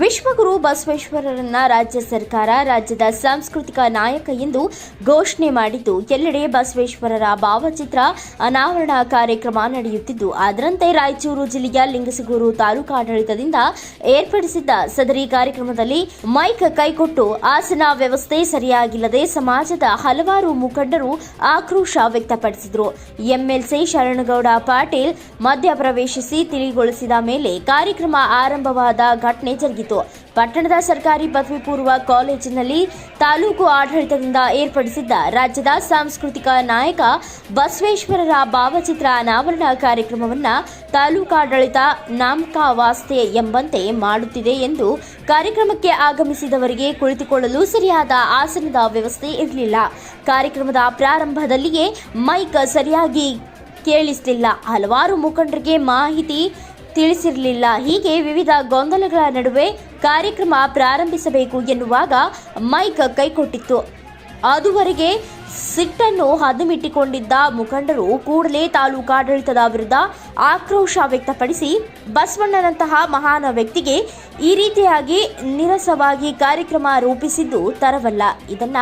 ವಿಶ್ವಗುರು ಬಸವೇಶ್ವರರನ್ನ ರಾಜ್ಯ ಸರ್ಕಾರ, ರಾಜ್ಯದ ಸಾಂಸ್ಕೃತಿಕ ನಾಯಕ ಎಂದು ಘೋಷಣೆ ಮಾಡಿದ್ದು, ಎಲ್ಲೆಡೆ ಬಸವೇಶ್ವರರ ಭಾವಚಿತ್ರ ಅನಾವರಣ ಕಾರ್ಯಕ್ರಮ ನಡೆಯುತ್ತಿದ್ದು, ಅದರಂತೆ ರಾಯಚೂರು ಜಿಲ್ಲೆಯ ಲಿಂಗಸಗೂರು ತಾಲೂಕಾಡಳಿತದಿಂದ ಏರ್ಪಡಿಸಿದ್ದ ಸದರಿ ಕಾರ್ಯಕ್ರಮದಲ್ಲಿ ಮೈಕ್ ಕೈಕೊಟ್ಟು ಆಸನ ವ್ಯವಸ್ಥೆ ಸರಿಯಾಗಿಲ್ಲದೆ ಸಮಾಜದ ಹಲವಾರು ಮುಖಂಡರು ಆಕ್ರೋಶ ವ್ಯಕ್ತಪಡಿಸಿದರು. ಎಂಎಲ್ಸಿ ಶರಣಗೌಡ ಪಾಟೀಲ್ ಮಧ್ಯ ಪ್ರವೇಶಿಸಿ ತಿಳಿಗೊಳಿಸಿದ ಮೇಲೆ ಕಾರ್ಯಕ್ರಮ ಆರಂಭವಾದ ಘಟನೆ ಪಟ್ಟಣದ ಸರ್ಕಾರಿ ಪದವಿ ಪೂರ್ವ ಕಾಲೇಜಿನಲ್ಲಿ ತಾಲೂಕು ಆಡಳಿತದಿಂದ ಏರ್ಪಡಿಸಿದ್ದ ರಾಜ್ಯದ ಸಾಂಸ್ಕೃತಿಕ ನಾಯಕ ಬಸವೇಶ್ವರರ ಭಾವಚಿತ್ರ ಅನಾವರಣ ಕಾರ್ಯಕ್ರಮವನ್ನು ತಾಲೂಕಾಡಳಿತ ನಾಮಕ ವಾಸ್ತೆ ಎಂಬಂತೆ ಮಾಡುತ್ತಿದೆ ಎಂದು ಕಾರ್ಯಕ್ರಮಕ್ಕೆ ಆಗಮಿಸಿದವರಿಗೆ ಕುಳಿತುಕೊಳ್ಳಲು ಸರಿಯಾದ ಆಸನದ ವ್ಯವಸ್ಥೆ ಇರಲಿಲ್ಲ. ಕಾರ್ಯಕ್ರಮದ ಪ್ರಾರಂಭದಲ್ಲಿಯೇ ಮೈಕ್ ಸರಿಯಾಗಿ ಕೇಳಿಸಲಿಲ್ಲ. ಹಲವಾರು ಮುಖಂಡರಿಗೆ ಮಾಹಿತಿ ತಿಳಿಸಿರಲಿಲ್ಲ. ಹೀಗೆ ವಿವಿಧ ಗೊಂದಲಗಳ ನಡುವೆ ಕಾರ್ಯಕ್ರಮ ಪ್ರಾರಂಭಿಸಬೇಕು ಎನ್ನುವಾಗ ಮೈಕ್ ಕೈಕೊಟ್ಟಿತ್ತು. ಅದುವರೆಗೆ ಸಿಟ್ಟನ್ನು ಹದಮಿಟ್ಟಿಕೊಂಡಿದ್ದ ಮುಖಂಡರು ಕೂಡಲೇ ತಾಲೂಕಾಡಳಿತದ ವಿರುದ್ಧ ಆಕ್ರೋಶ ವ್ಯಕ್ತಪಡಿಸಿ, ಬಸವಣ್ಣನಂತಹ ಮಹಾನ್ ವ್ಯಕ್ತಿಗೆ ಈ ರೀತಿಯಾಗಿ ನಿರಸವಾಗಿ ಕಾರ್ಯಕ್ರಮ ರೂಪಿಸಿದ್ದು ತರವಲ್ಲ. ಇದನ್ನ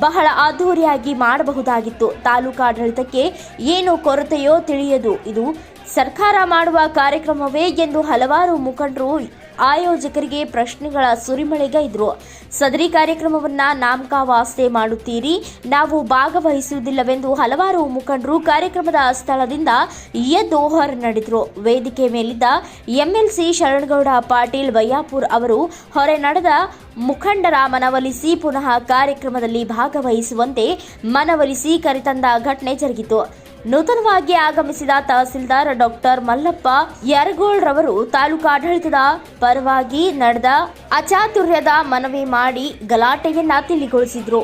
ಬಹಳ ಅದ್ದೂರಿಯಾಗಿ ಮಾಡಬಹುದಾಗಿತ್ತು. ತಾಲೂಕಾಡಳಿತಕ್ಕೆ ಏನು ಕೊರತೆಯೋ ತಿಳಿಯದು. ಇದು ಸರ್ಕಾರ ಮಾಡುವ ಕಾರ್ಯಕ್ರಮವೇ ಎಂದು ಹಲವಾರು ಮುಖಂಡರು ಆಯೋಜಕರಿಗೆ ಪ್ರಶ್ನೆಗಳ ಸುರಿಮಳೆಗೈದರು. ಸದರಿ ಕಾರ್ಯಕ್ರಮವನ್ನ ನಾಮಕ ವಾಸ್ತೆ ಮಾಡುತ್ತೀರಿ. ನಾವು ಭಾಗವಹಿಸುವುದಿಲ್ಲವೆಂದು ಹಲವಾರು ಮುಖಂಡರು ಕಾರ್ಯಕ್ರಮದ ಸ್ಥಳದಿಂದ ಎದ್ದು ಹೊರ ನಡೆದರು. ವೇದಿಕೆ ಮೇಲಿದ್ದ ಎಂಎಲ್ಸಿ ಶರಣಗೌಡ ಪಾಟೀಲ್ ವಯ್ಯಾಪುರ್ ಅವರು ಹೊರೆ ನಡೆದ ಮುಖಂಡರ ಮನವೊಲಿಸಿ ಪುನಃ ಕಾರ್ಯಕ್ರಮದಲ್ಲಿ ಭಾಗವಹಿಸುವಂತೆ ಮನವೊಲಿಸಿ ಕರೆತಂದ ಘಟನೆ ಜರುಗಿತು. ನೂತನವಾಗಿ ಆಗಮಿಸಿದ ತಹಸೀಲ್ದಾರ್ ಡಾಕ್ಟರ್ ಮಲ್ಲಪ್ಪ ಯರಗೋಳ್ ರವರು ತಾಲೂಕಾಡಳಿತದ ಪರವಾಗಿ ನಡೆದ ಅಚಾತುರ್ಯದ ಮನವಿ ಮಾಡಿ ಗಲಾಟೆಯನ್ನ ತಿಳಿಗೊಳಿಸಿದ್ರು